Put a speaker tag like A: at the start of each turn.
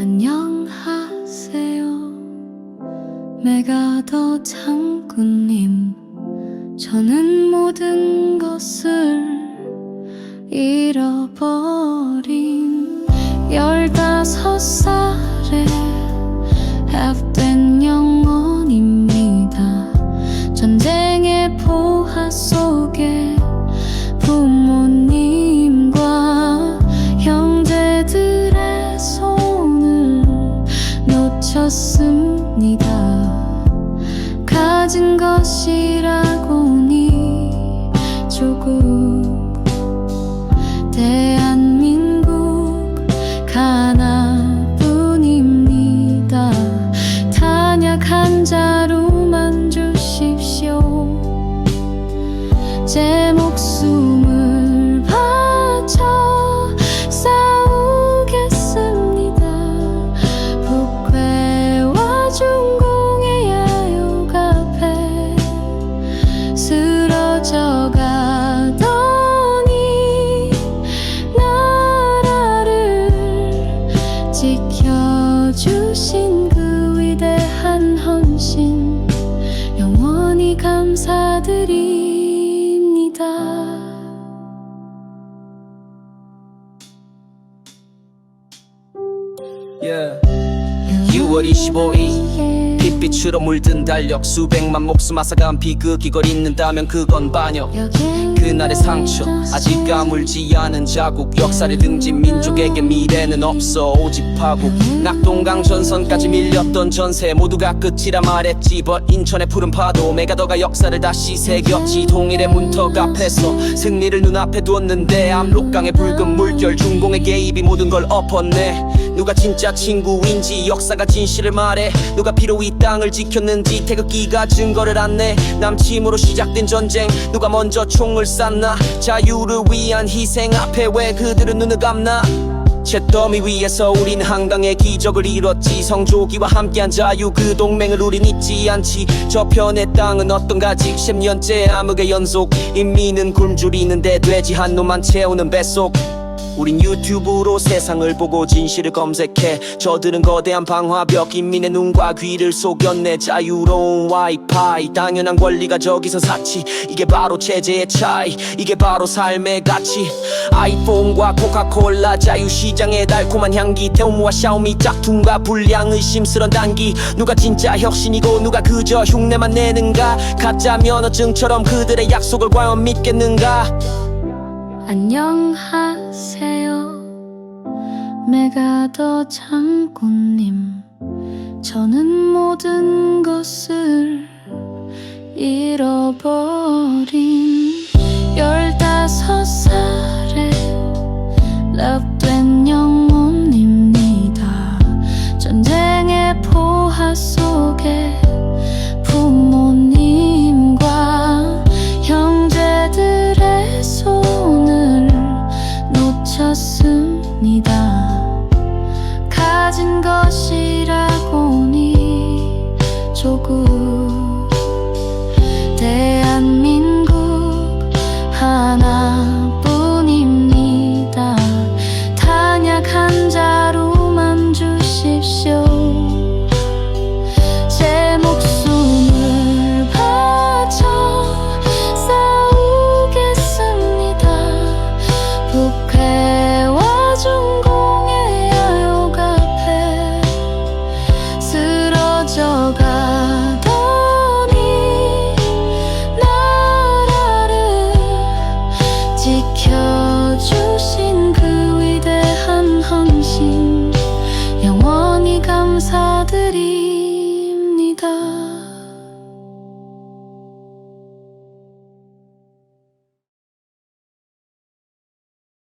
A: 안녕하세요. 메가더 장군님. 저는 모든 것을 잃어버린 열다섯 살에 합된 영혼입니다. 전쟁의 포화 속 놓쳤습니다. 가진 것이라고니 조금 대 지켜주신 그 위대한 헌신 영원히 감사드립니다.
B: Yeah. 6월 25일 핏빛으로 물든 달력 수백만 목숨 앗아간 비극 이걸 잊는다면 그건 반역. 그날의 상처 아직 까물지 않은 자국. 역사를 등진 민족에게 미래는 없어 오직 파국 낙동강 전선까지 밀렸던 전세 모두가 끝이라 말했지. but 인천의 푸른 파도 메가더가 역사를 다시 새겼지. 동일의 문턱 앞에서 승리를 눈앞에 두었는데 압록강의 붉은 물결 중공의 개입이 모든 걸 엎었네. 누가 진짜 친구인지 역사가 진실을 말해. 누가 비로 이 땅을 지켰는지 태극기가 증거를 안내 남침으로 시작된 전쟁 누가 먼저 총을 쐈나? 자유를 위한 희생 앞에 왜 그들은 눈을 감나? 잿더미 위에서 우린 한강의 기적을 이뤘지. 성조기와 함께한 자유 그 동맹을 우린 잊지 않지. 저편의 땅은 어떤가? 직 10년째 암흑의 연속. 인민은 굶주리는데 돼지 한 놈만 채우는 뱃속 우린 유튜브로 세상을 보고 진실을 검색해. 저들은 거대한 방화벽 인민의 눈과 귀를 속였네. 자유로운 와이파이 당연한 권리가 저기서 샀지. 이게 바로 체제의 차이 이게 바로 삶의 가치. 아이폰과 코카콜라 자유시장의 달콤한 향기. 태우무와 샤오미 짝퉁과 불량 의심스런 단기. 누가 진짜 혁신이고 누가 그저 흉내만 내는가? 가짜 면허증처럼 그들의 약속을 과연 믿겠는가
A: 안녕하세요. 메가더 장군님. 저는 모든 것을 잃어버린 열다섯 살에 랍된 지켜